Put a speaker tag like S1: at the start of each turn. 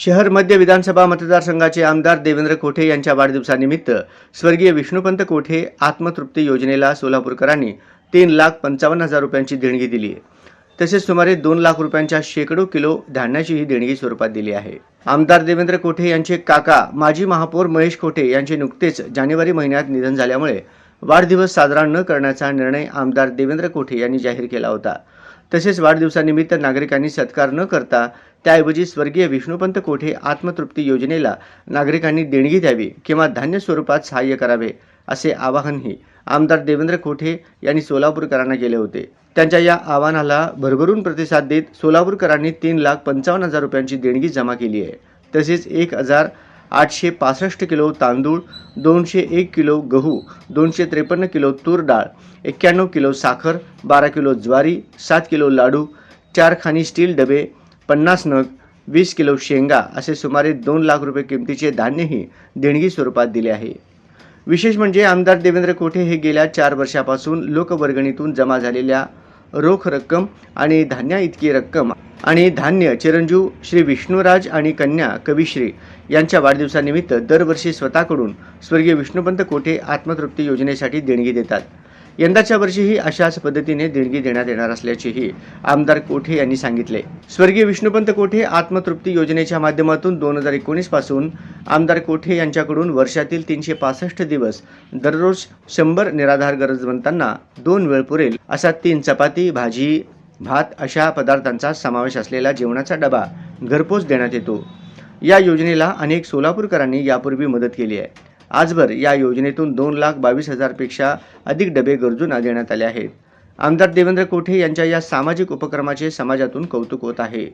S1: शहर मध्य विधानसभा मतदारसंघाचे आमदार देवेंद्र कोठे यांच्या वाढदिवसानिमित्त स्वर्गीय विष्णुपंत कोठे आत्मतृप्ती योजनेला सोलापूरकरांनी तीन लाख पंचावन्न हजार रुपयांची देणगी दिली आहे. तसेच सुमारे दोन लाख रुपयांच्या शेकडो किलो धान्याचीही देणगी स्वरूपात दिली आहे. आमदार देवेंद्र कोठे यांचे काका माजी महापौर महेश कोठे यांचे नुकतेच जानेवारी महिन्यात निधन झाल्यामुळे वाढदिवस साजरा न करण्याचा निर्णय आमदार देवेंद्र कोठे यांनी जाहीर केला होता. तसेच वाढदिवसानिमित्त नागरिकांनी सत्कार न करता त्याऐवजी स्वर्गीय विष्णुपंत कोठे आत्मतृप्ती योजनेला नागरिकांनी देणगी द्यावी किंवा धान्य स्वरूपात सहाय्य करावे असे आवाहनही आमदार देवेंद्र कोठे यांनी सोलापूरकरांना केले होते. त्यांच्या या आवाहनाला भरभरून प्रतिसाद देत सोलापूरकरांनी तीन लाख पंचावन्न हजार रुपयांची देणगी जमा केली आहे. तसेच एक हजार आठशे पासष्ट किलो तांदूळ दोनशे एक किलो गहू दोनशे त्रेपन्न किलो तूर डाळ एक्क्याण्णव किलो साखर बारा किलो ज्वारी सात किलो लाडू चार खाणी स्टील डबे पन्नास नग वीस किलो शेंगा असे सुमारे दोन लाख रुपये किमतीचे धान्यही देणगी स्वरूपात दिले आहे. विशेष म्हणजे आमदार देवेंद्र कोठे हे गेल्या चार वर्षापासून लोकवर्गणीतून जमा झालेल्या रोख रक्कम आणि धान्या इतकी रक्कम आणि धान्य चिरंजीव श्री विष्णुराज आणि कन्या कविश्री यांच्या वाढदिवसानिमित्त दरवर्षी स्वतःकडून स्वर्गीय विष्णुपंत कोठे आत्मतृप्ती योजनेसाठी देणगी देतात. यंदाच्या वर्षीही अशाच पद्धतीने देणगी देण्यात येणार असल्याचेही आमदार कोठे यांनी सांगितले. स्वर्गीय विष्णुपंत कोठे आत्मतृप्ती योजनेच्या माध्यमातून दोन हजार एकोणीसपासून आमदार कोठे यांच्याकडून वर्षातील तीनशे पासष्ट दिवस दररोज शंभर निराधार गरजवंतांना दोन वेळ पुरेल असा तीन चपाती भाजी भात अशा पदार्थांचा समावेश असलेला जेवणाचा डबा घरपोच देण्यात येतो. या योजनेला अनेक सोलापूरकरांनी यापूर्वी मदत केली आहे. आजवर या योजनेतून दोन लाख बावीस हजारपेक्षा अधिक डबे गरजूंना देण्यात आले आहेत. आमदार देवेंद्र कोठे यांच्या या सामाजिक उपक्रमाचे समाजातून कौतुक होत आहे.